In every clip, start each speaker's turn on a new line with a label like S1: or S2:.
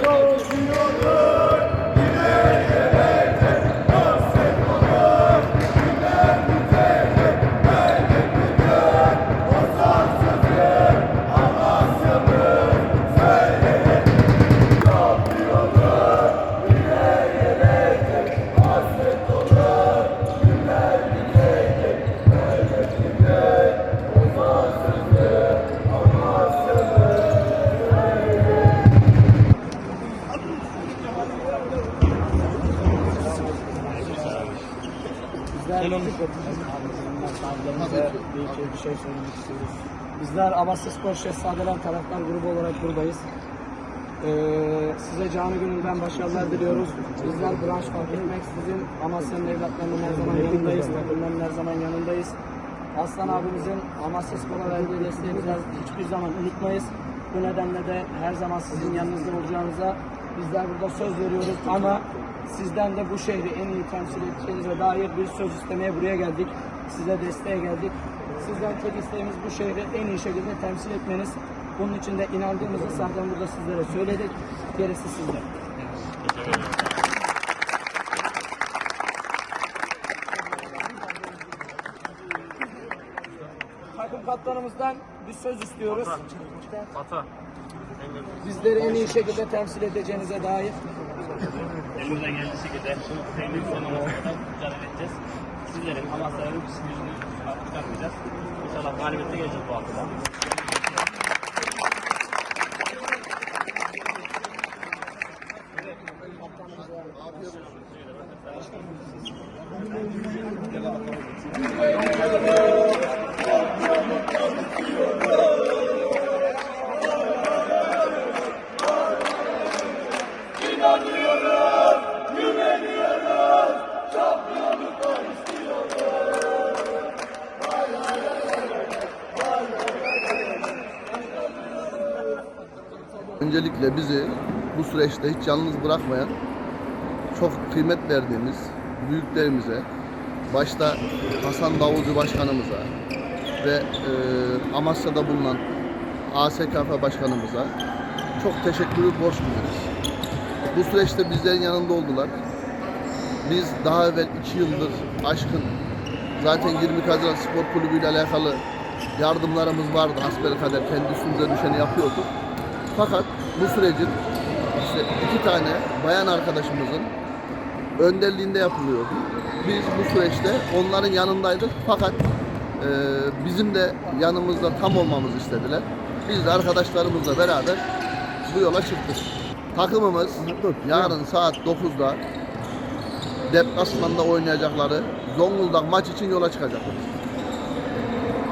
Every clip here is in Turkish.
S1: Glorioso! Bizler şey, bir şey söylemek istiyoruz. Bizler Amasya Spor Şehzadeler taraftar grubu olarak buradayız. Ee, size canı gönülden başarılar diliyoruz. Bizler branş fark etmeksizin Amasya'nın evlatlarının her zaman yanındayız. Takımların her zaman yanındayız. Aslan abimizin Amasya Spor'a verdiği desteği bizler hiçbir zaman unutmayız. Bu nedenle de her zaman sizin yanınızda olacağınıza bizler burada söz veriyoruz ama sizden de bu şehri en iyi temsil edeceğinize dair bir söz istemeye buraya geldik. Size desteğe geldik. Sizden tek isteğimiz bu şehri en iyi şekilde temsil etmeniz. Bunun için de inandığımızı zaten burada sizlere söyledik. Gerisi sizde. Takım kaptanımızdan bir söz istiyoruz.
S2: Ata.
S1: Bizleri en iyi şekilde temsil edeceğinize dair.
S2: Elimizden geldiği şekilde sevdiğimiz sonuna kadar mücadele edeceğiz. Sizlerin Amasya'nın yüzünü çıkarmayacağız. İnşallah galibiyete geleceğiz bu haftada.
S3: Öncelikle bizi bu süreçte hiç yalnız bırakmayan, çok kıymet verdiğimiz büyüklerimize, başta Hasan Davulcu Başkanımıza ve e, Amasya'da bulunan ASKF Başkanımıza çok teşekkürü borç duyuyoruz. Bu süreçte bizlerin yanında oldular. Biz daha evvel iki yıldır aşkın zaten 20 Haziran Spor Kulübü ile alakalı yardımlarımız vardı. Hasbelkader kendi üstümüze düşeni yapıyorduk. Fakat bu sürecin işte iki tane bayan arkadaşımızın önderliğinde yapılıyordu. Biz bu süreçte onların yanındaydık fakat e, bizim de yanımızda tam olmamızı istediler. Biz de arkadaşlarımızla beraber bu yola çıktık. Takımımız yarın saat 9'da deplasmanda oynayacakları Zonguldak maç için yola çıkacaklar.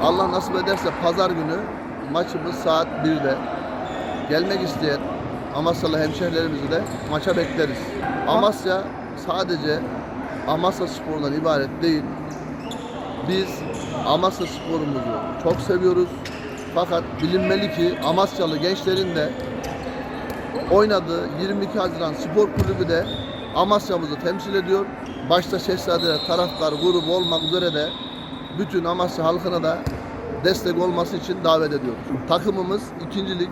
S3: Allah nasip ederse pazar günü maçımız saat 1'de. Gelmek isteyen Amasyalı hemşehrilerimizi de maça bekleriz. Amasya sadece Amasya sporundan ibaret değil. Biz Amasya sporumuzu çok seviyoruz. Fakat bilinmeli ki Amasyalı gençlerin de oynadığı 22 Haziran Spor Kulübü de Amasya'mızı temsil ediyor. Başta Şehzadeler taraftar grubu olmak üzere de bütün Amasya halkına da destek olması için davet ediyoruz. Takımımız ikincilik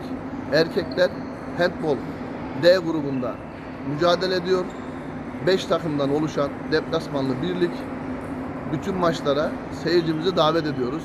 S3: erkekler handbol D grubunda mücadele ediyor. 5 takımdan oluşan deplasmanlı birlik bütün maçlara seyircimizi davet ediyoruz.